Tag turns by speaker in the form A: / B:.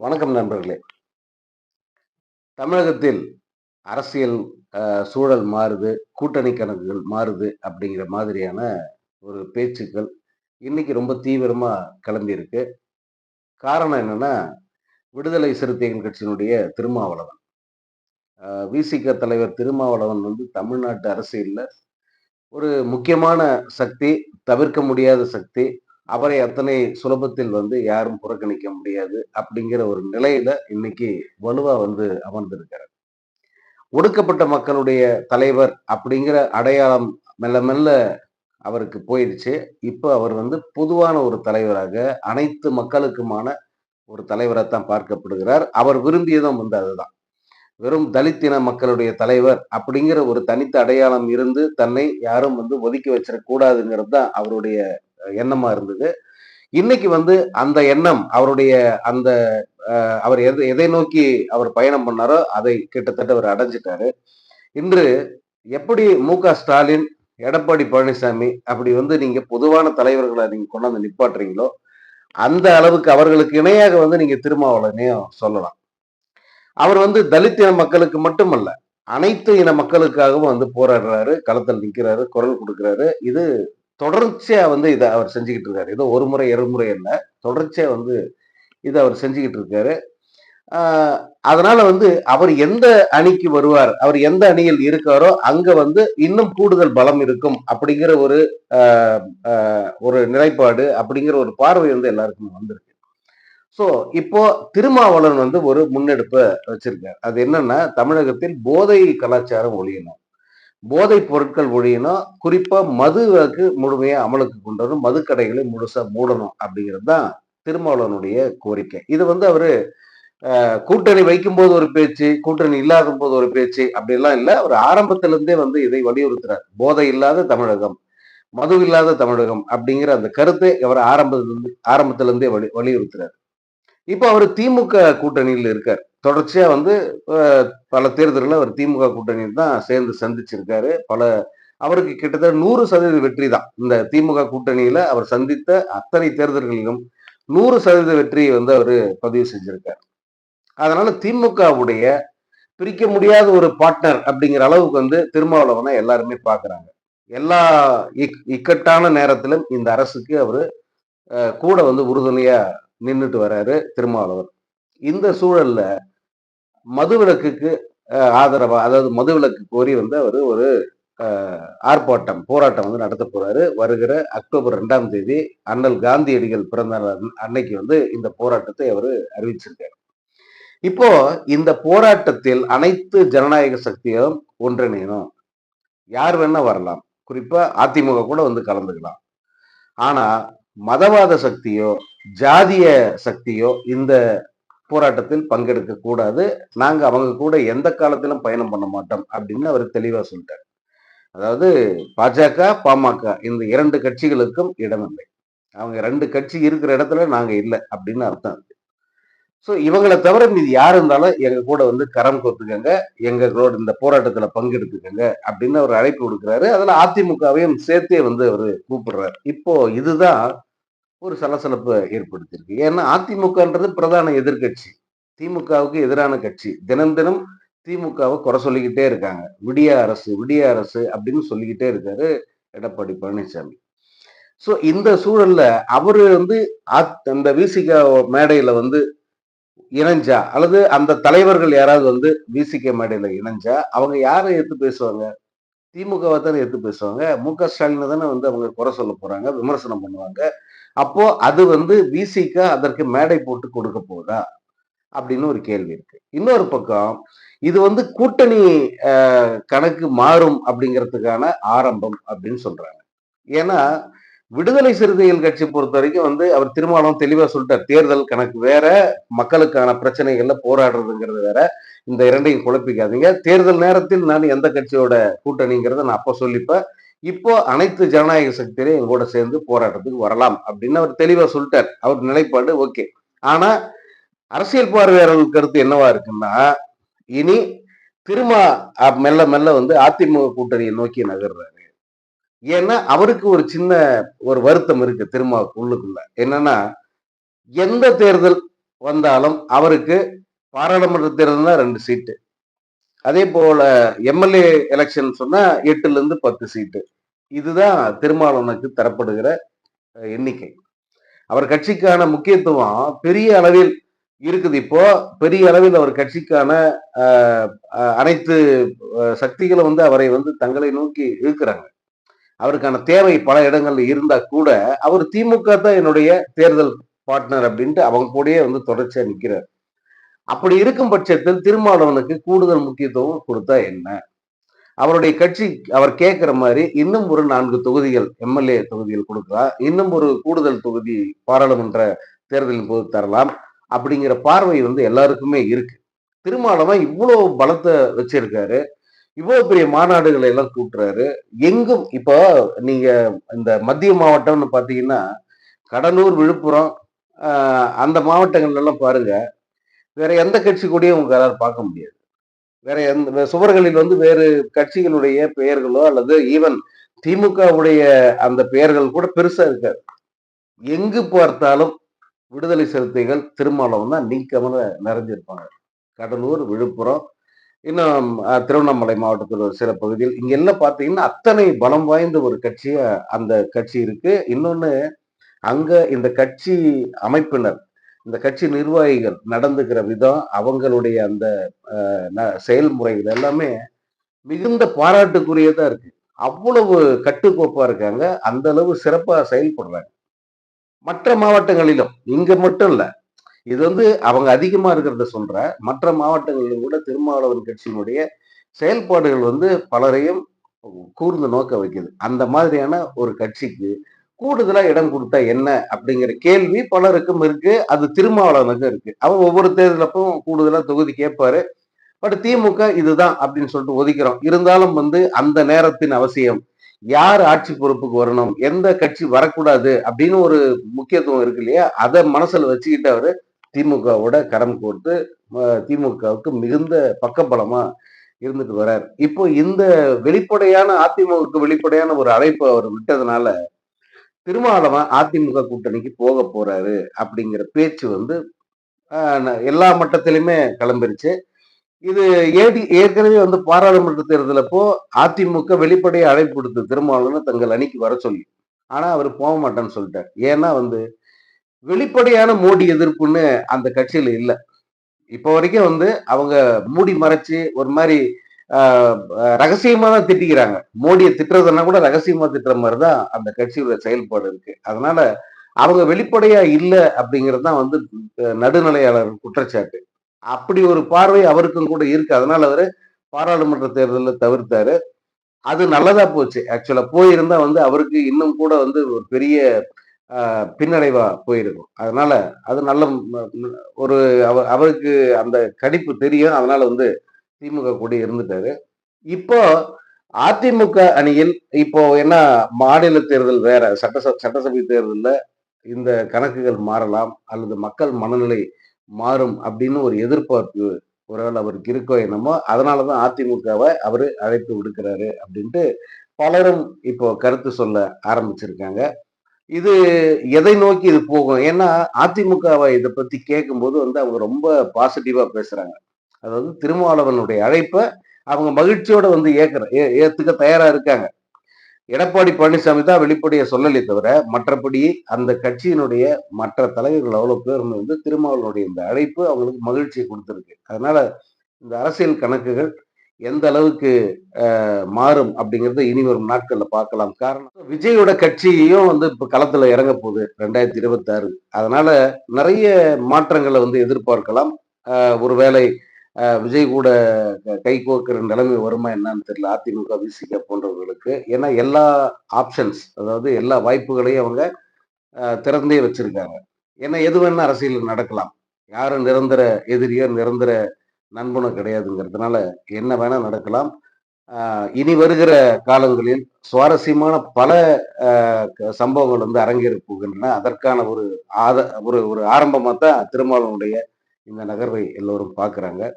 A: வணக்கம் நண்பர்களே. தமிழகத்தில் அரசியல் சூழல் மாறுது கூட்டணி கணக்குகள் மாறுது அப்படிங்கிற மாதிரியான ஒரு பேச்சுக்கள் இன்னைக்கு ரொம்ப தீவிரமாக கிளம்பியிருக்கு. காரணம் என்னன்னா விடுதலை சிறுத்தைகள் கட்சியினுடைய திருமாவளவன். விசிக தலைவர் திருமாவளவன் வந்து தமிழ்நாட்டு அரசியலில் ஒரு முக்கியமான சக்தி தவிர்க்க முடியாத சக்தி அவரை அத்தனை சுலபத்தில் வந்து யாரும் புறக்கணிக்க முடியாது அப்படிங்கிற ஒரு நிலையில இன்னைக்கு வலுவா வந்து அமர்ந்திருக்கிறார். ஒடுக்கப்பட்ட மக்களுடைய தலைவர் அப்படிங்கிற அடையாளம் மெல்ல மெல்ல அவருக்கு போயிடுச்சு. இப்போ அவர் வந்து பொதுவான ஒரு தலைவராக அனைத்து மக்களுக்குமான ஒரு தலைவராகத்தான் பார்க்கப்படுகிறார். அவர் விரும்பியதும் வந்து அதுதான். வெறும் தலித்தின மக்களுடைய தலைவர் அப்படிங்கிற ஒரு தனித்த அடையாளம் இருந்து தன்னை யாரும் வந்து ஒதுக்கி வச்சிடக்கூடாதுங்கிறது தான் அவருடைய எண்ணமா இருந்தது. இன்னைக்கு வந்து அந்த எண்ணம் அவருடைய அந்த அவர் எதை எதை நோக்கி அவர் பயணம் பண்ணாரோ அதை கிட்டத்தட்ட அவர் அடைஞ்சிட்டாரு. இன்று எப்படி மு க ஸ்டாலின் எடப்பாடி பழனிசாமி அப்படி வந்து நீங்க பொதுவான தலைவர்களை நீங்க கொண்டாந்து நிப்பாட்டுறீங்களோ அந்த அளவுக்கு அவர்களுக்கு இணையாக வந்து நீங்க திருமாவளனையும் சொல்லலாம். அவர் வந்து தலித் இன மக்களுக்கு மட்டுமல்ல அனைத்து இன மக்களுக்காகவும் வந்து போராடுறாரு களத்தில் நிற்கிறாரு குரல் கொடுக்கிறாரு. இது தொடர்ச்சியா வந்து இதை அவர் செஞ்சுக்கிட்டு இருக்காரு. ஏதோ ஒரு முறை இரு முறை இல்லை தொடர்ச்சியா வந்து இதை அவர் செஞ்சுக்கிட்டு இருக்காரு. அதனால வந்து அவர் எந்த அணிக்கு வருவார் அவர் எந்த அணியில் இருக்காரோ அங்க வந்து இன்னும் கூடுதல் பலம் இருக்கும் அப்படிங்கிற ஒரு ஒரு நிலைப்பாடு அப்படிங்கிற ஒரு பார்வை வந்து எல்லாருக்கும் வந்திருக்கு. ஸோ இப்போ திருமாவளவன் வந்து ஒரு முன்னெடுப்பை வச்சிருக்கார். அது என்னன்னா தமிழகத்தில் போதை கலாச்சாரம் ஒழியணும். போதை பொருட்கள் ஒழியணும் குறிப்பா மதுவுக்கு முழுமையாக அமலுக்கு கொண்டு வரணும். கடைகளை முழுசா மூடணும் அப்படிங்கிறது தான் திருமாவளவனுடைய கோரிக்கை. இது வந்து அவரு அஹ், கூட்டணி வைக்கும்போது ஒரு பேச்சு கூட்டணி இல்லாத போது ஒரு பேச்சு அப்படிலாம் இல்லை. அவர் ஆரம்பத்திலிருந்தே வந்து இதை வலியுறுத்துறார். போதை இல்லாத தமிழகம் மது இல்லாத தமிழகம் அப்படிங்கிற அந்த கருத்தை அவர் ஆரம்பத்திலிருந்து ஆரம்பத்திலிருந்தே வலி வலியுறுத்துறாரு. இப்போ அவர் திமுக கூட்டணியில் இருக்கார். தொடர்ச்சியா வந்து பல தேர்தலில் அவர் திமுக கூட்டணியில் தான் சேர்ந்து சந்திச்சிருக்காரு. பல அவருக்கு கிட்டத்தட்ட நூறு சதவீத வெற்றி தான். இந்த திமுக கூட்டணியில அவர் சந்தித்த அத்தனை தேர்தல்களிலும் நூறு சதவீத வெற்றியை வந்து அவர் பதிவு செஞ்சிருக்கார். அதனால திமுகவுடைய பிரிக்க முடியாத ஒரு பார்ட்னர் அப்படிங்கிற அளவுக்கு வந்து திருமாவளவனை எல்லாருமே பார்க்குறாங்க எல்லா இக்- இக்கட்டான நேரத்திலும் இந்த அரசுக்கு அவர் கூட வந்து உறுதுணையாக நின்றுட்டு வர்றாரு திருமாவளவர் இந்த சூழல்ல மதுவிலக்குக்கு ஆதரவா அதாவது மதுவிலக்கு கோரி வந்து அவர் ஒரு ஆர்ப்பாட்டம் போராட்டம் வந்து நடத்த போறாரு. வருகிற அக்டோபர் ரெண்டாம் தேதி அண்ணல் காந்தியடிகள் பிறந்த நாள் அன்னைக்கு வந்து இந்த போராட்டத்தை அவர் அறிவிச்சிருக்காரு. இப்போ இந்த போராட்டத்தில் அனைத்து ஜனநாயக சக்தியும் ஒன்றிணையணும். யார் வேணா வரலாம். குறிப்பா அதிமுக கூட வந்து கலந்துக்கலாம். ஆனா மதவாத சக்தியோ ஜாதிய சக்தியோ இந்த போராட்டத்தில் பங்கெடுக்க கூடாது. நாங்க அவங்க கூட எந்த காலத்திலும் பயணம் பண்ண மாட்டோம் அப்படின்னு அவர் தெளிவா சொல்லிட்டார். அதாவது பாஜக பாமக இந்த இரண்டு கட்சிகளுக்கும் இடமில்லை. அவங்க ரெண்டு கட்சி இருக்கிற இடத்துல நாங்க இல்லை அப்படின்னு அர்த்தம் இருக்கு ஸோ இவங்களை தவிர மீது யார் இருந்தாலும் எங்க கூட வந்து கரம் கோத்துக்கங்க எங்களோட இந்த போராட்டத்துல பங்கெடுத்துக்கங்க அப்படின்னு அவர் அழைப்பு கொடுக்குறாரு அதுல அதிமுகவையும் சேர்த்தே வந்து அவர் கூப்பிடுறாரு. இப்போ இதுதான் ஒரு சலசலப்பை ஏற்படுத்தியிருக்கு. ஏன்னா அதிமுகன்றது பிரதான எதிர்க்கட்சி. திமுகவுக்கு எதிரான கட்சி. தினம் தினம் திமுகவை குறை சொல்லிக்கிட்டே இருக்காங்க. விடிய அரசு விடிய அரசு அப்படின்னு சொல்லிக்கிட்டே இருக்காரு எடப்பாடி பழனிசாமி. ஸோ இந்த சூழல்ல அவரு வந்து ஆத்- அந்த விசிக மேடையில வந்து இணைஞ்சா அல்லது அந்த தலைவர்கள் யாராவது வந்து விசிக மேடையில இணைஞ்சா அவங்க யாரை எடுத்து பேசுவாங்க? திமுகவை தானே எடுத்து பேசுவாங்க. மு க ஸ்டாலினை தானே வந்து அவங்க குறை சொல்ல போறாங்க விமர்சனம் பண்ணுவாங்க. அப்போ அது வந்து விசிக அதற்கு மேடை போட்டு கொடுக்க போதா? அப்படின்னு ஒரு கேள்வி இருக்கு. இன்னொரு பக்கம் இது வந்து கூட்டணி கணக்கு மாறும் அப்படிங்கிறதுக்கான ஆரம்பம் அப்படின்னு சொல்றாங்க. ஏன்னா விடுதலை சிறுத்தைகள் கட்சி பொறுத்த வரைக்கும் வந்து அவர் திருமணம் தெளிவா சொல்லிட்டார். தேர்தல் கணக்கு வேற மக்களுக்கான பிரச்சனைகள்ல போராடுறதுங்கிறது வேற. இந்த இரண்டையும் குழப்பிக்காதீங்க. தேர்தல் நேரத்தில் நான் எந்த கட்சியோட கூட்டணிங்கிறத நான் அப்போ சொல்லிப்பேன். இப்போ அனைத்து ஜனநாயக சக்தியிலையும் எங்கூட சேர்ந்து போராட்டத்துக்கு வரலாம் அப்படின்னு அவர் தெளிவா சொல்லிட்டார். அவர் நிலைப்பாடு ஓகே. ஆனா அரசியல் பார்வையாளர்கள் கருத்து என்னவா இருக்குன்னா இனி திரும்ப மெல்ல மெல்ல வந்து அதிமுக கூட்டணியை நோக்கி நகர்றாரு. ஏன்னா அவருக்கு ஒரு சின்ன ஒரு வருத்தம் இருக்கு திரும்ப உள்ளுக்குள்ள. என்னன்னா எந்த தேர்தல் வந்தாலும் அவருக்கு பாராளுமன்ற தேர்தல் தான் ரெண்டு சீட்டு. அதே போல எம்எல்ஏ எலெக்ஷன் சொன்னா எட்டுல இருந்து பத்து சீட்டு இதுதான் திருமாவளவனுக்கு தரப்படுகிற எண்ணிக்கை. அவர் கட்சிக்கான முக்கியத்துவம் பெரிய அளவில் இருக்குது இப்போ. பெரிய அளவில் அவர் கட்சிக்கான அனைத்து சக்திகளும் வந்து அவரை வந்து தங்களை நோக்கி இழுக்கிறாங்க. அவருக்கான தேவை பல இடங்கள்ல இருந்தா கூட அவர் திமுக தான் என்னுடைய தேர்தல் பார்ட்னர் அப்படின்ட்டு அவங்க கூடயே வந்து தொடர்ச்சியா நிக்கிறார். அப்படி இருக்கும் பட்சத்தில் திருமாவளவனுக்கு கூடுதல் முக்கியத்துவம் கொடுத்தா என்ன? அவருடைய கட்சி அவர் கேட்கிற மாதிரி இன்னும் ஒரு நான்கு தொகுதிகள் எம்எல்ஏ தொகுதிகள் கொடுக்கலாம் இன்னும் ஒரு கூடுதல் தொகுதி பாராளுமன்ற தேர்தலின் போது தரலாம். அப்படிங்கிற பார்வை வந்து எல்லாருக்குமே இருக்கு. திருமாவளவன் இவ்வளோ பலத்தை வச்சிருக்காரு. இவ்வளோ பெரிய மாநாடுகளை எல்லாம் கூட்டுறாரு. எங்கும் இப்போ நீங்க இந்த மத்திய மாவட்டம்னு பார்த்தீங்கன்னா கடலூர் விழுப்புரம் அந்த மாவட்டங்கள்லாம் பாருங்கள் பாருங்க. வேற எந்த கட்சி கூடயும் உங்களால பார்க்க முடியாது. வேற எந்த வே- சுவர்களில் வந்து வேறு கட்சிகளுடைய பெயர்களோ அல்லது ஈவன் திமுகவுடைய அந்த பெயர்கள் கூட பெருசா இருக்காது. எங்கு பார்த்தாலும் விடுதலை சிறுத்தைகள் திருமாவளவன் தான் நீக்கமல நிறைஞ்சிருப்பாங்க. கடலூர் விழுப்புரம் இன்னும் திருவண்ணாமலை மாவட்டத்தில் ஒரு சில பகுதியில் இங்க எல்லாம் பார்த்தீங்கன்னா அத்தனை பலம் வாய்ந்த ஒரு கட்சியா அந்த கட்சி இருக்கு. இன்னொன்னு அங்க இந்த கட்சி அமைப்பினர் இந்த கட்சி நிர்வாகிகள் நடந்துக்கிற விதம் அவங்களுடைய அந்த அஹ், ந- செயல்முறைகள் எல்லாமே மிகுந்த பாராட்டுக்குரியதா இருக்கு. அவ்வளவு கட்டுக்கோப்பா இருக்காங்க. அந்த அளவு சிறப்பா செயல்படுறாங்க. மற்ற மாவட்டங்களிலும் இங்க மட்டும் இல்ல இது வந்து அவங்க அதிகமா இருக்கிறத சொல்ற மற்ற மாவட்டங்களிலும் கூட திருமாவளவன் கட்சியினுடைய செயல்பாடுகள் வந்து பலரையும் கூர்ந்து நோக்க வைக்குது. அந்த மாதிரியான ஒரு கட்சிக்கு கூடுதலா இடம் கொடுத்தா என்ன அப்படிங்கிற கேள்வி பலருக்கும் இருக்கு. அது திருமாவளவனுக்கும் இருக்கு. அவர் ஒவ்வொரு தேர்தலப்பும் கூடுதலா தொகுதி கேட்பாரு. பட் திமுக இதுதான் அப்படின்னு சொல்லிட்டு ஒதுக்கிறோம். இருந்தாலும் வந்து அந்த நேரத்தின் அவசியம் யார் ஆட்சி பொறுப்புக்கு வரணும்? எந்த கட்சி வரக்கூடாது அப்படின்னு ஒரு முக்கியத்துவம் இருக்கு இல்லையா? அதை மனசுல வச்சுக்கிட்டு அவரு திமுகவோட கரம் கோர்த்து திமுகவுக்கு மிகுந்த பக்கபலமா இருந்துட்டு வர்றார் இப்போ இந்த வெளிப்படையான அதிமுகவுக்கு வெளிப்படையான ஒரு அழைப்பு அவர் விட்டதுனால திருமாவளவன் அதிமுக கூட்டணிக்கு போக போறாரு அப்படிங்கிற பேச்சு வந்து ஆஹ், எல்லா மட்டத்திலையுமே கிளம்பிருச்சு. இது ஏடி ஏற்கனவே வந்து பாராளுமன்ற தேர்தலப்போ அதிமுக வெளிப்படையை அழைப்பு கொடுத்து திருமாவளவன் தங்கள் அணிக்கு வர சொல்லி ஆனா அவர் போக மாட்டேன்னு சொல்லிட்டார். ஏன்னா வந்து வெளிப்படையான மோடி எதிர்ப்புன்னு அந்த கட்சியில இல்லை. இப்போ வரைக்கும் வந்து அவங்க மூடி மறைச்சு ஒரு மாதிரி ரகசியமா தான் திட்டிக்கிறாங்க. மோடியை திட்டுறதுன்னா கூட ரகசியமா திட்டுற மாதிரி தான் அந்த கட்சியோட செயல்பாடு இருக்கு. அதனால அவங்க வெளிப்படையா இல்லை அப்படிங்கிறது தான் வந்து நடுநிலையாளர் குற்றச்சாட்டு. அப்படி ஒரு பார்வை அவருக்கும் கூட இருக்கு. அதனால அவரு பாராளுமன்ற தேர்தலில் தவிர்த்தாரு. அது நல்லதா போச்சு. ஆக்சுவலா போயிருந்தா வந்து அவருக்கு இன்னும் கூட வந்து ஒரு பெரிய பின்னடைவா போயிருக்கும். அதனால அது நல்ல ஒரு அவருக்கு அந்த கணிப்பு தெரியும். அதனால வந்து திமுக கூட இருந்துட்டாரு. இப்போ அதிமுக அணியில் இப்போ என்ன மாநில தேர்தல் வேற சட்டசபை சட்டசபை தேர்தலில் இந்த கணக்குகள் மாறலாம் அல்லது மக்கள் மனநிலை மாறும் அப்படின்னு ஒரு எதிர்பார்ப்பு ஒருவேளை அவருக்கு இருக்கோ என்னமோ அதனாலதான் அதிமுகவை அவர் அழைப்பு விடுக்கிறாரு அப்படின்ட்டு பலரும் இப்போ கருத்து சொல்ல ஆரம்பிச்சிருக்காங்க. இது எதை நோக்கி இது போகும்? ஏன்னா அதிமுகவை இதை பத்தி கேட்கும்போது வந்து அவங்க ரொம்ப பாசிட்டிவா பேசுறாங்க. அதாவது திருமாவளவனுடைய அழைப்பை அவங்க மகிழ்ச்சியோட வந்து ஏற்கிற ஏ- ஏத்துக்க தயாரா இருக்காங்க. எடப்பாடி பழனிசாமி தான் வெளிப்படையை சொல்லலை தவிர மற்றபடி அந்த கட்சியினுடைய மற்ற தலைவர்கள் அவ்வளவு பேர் வந்து திருமாவளவனுடைய இந்த அழைப்பு அவங்களுக்கு மகிழ்ச்சியை கொடுத்துருக்கு. அதனால இந்த அரசியல் கணக்குகள் எந்த அளவுக்கு மாறும் அப்படிங்கிறத இனி வரும் நாட்கள்ல பார்க்கலாம். காரணம் விஜயோட கட்சியும் வந்து இப்ப களத்துல இறங்க போகுது ரெண்டாயிரத்தி இருபத்தி ஆறு அதனால நிறைய மாற்றங்களை வந்து எதிர்பார்க்கலாம். ஒருவேளை விஜய் கூட க- கை கோக்கிற நிலைமை வருமா என்னன்னு தெரியல. அதிமுக விசிக போன்றவர்களுக்கு. ஏன்னா எல்லா ஆப்ஷன்ஸ் அதாவது எல்லா வாய்ப்புகளையும் அவங்க திறந்தே வச்சிருக்காங்க. ஏன்னா எது வேணா அரசியல் நடக்கலாம். யாரும் நிரந்தர எதிரியோ நிரந்தர நண்பனும் கிடையாதுங்கிறதுனால என்ன வேணா நடக்கலாம். இனி வருகிற காலங்களில் சுவாரஸ்யமான பல க- சம்பவங்கள் வந்து அரங்கேற போகின்றன. அதற்கான ஒரு ஆத ஒரு ஒரு ஆரம்பமாக தான் திருமாவளவனுடைய இந்த நகர்வை எல்லோரும் பார்க்குறாங்க.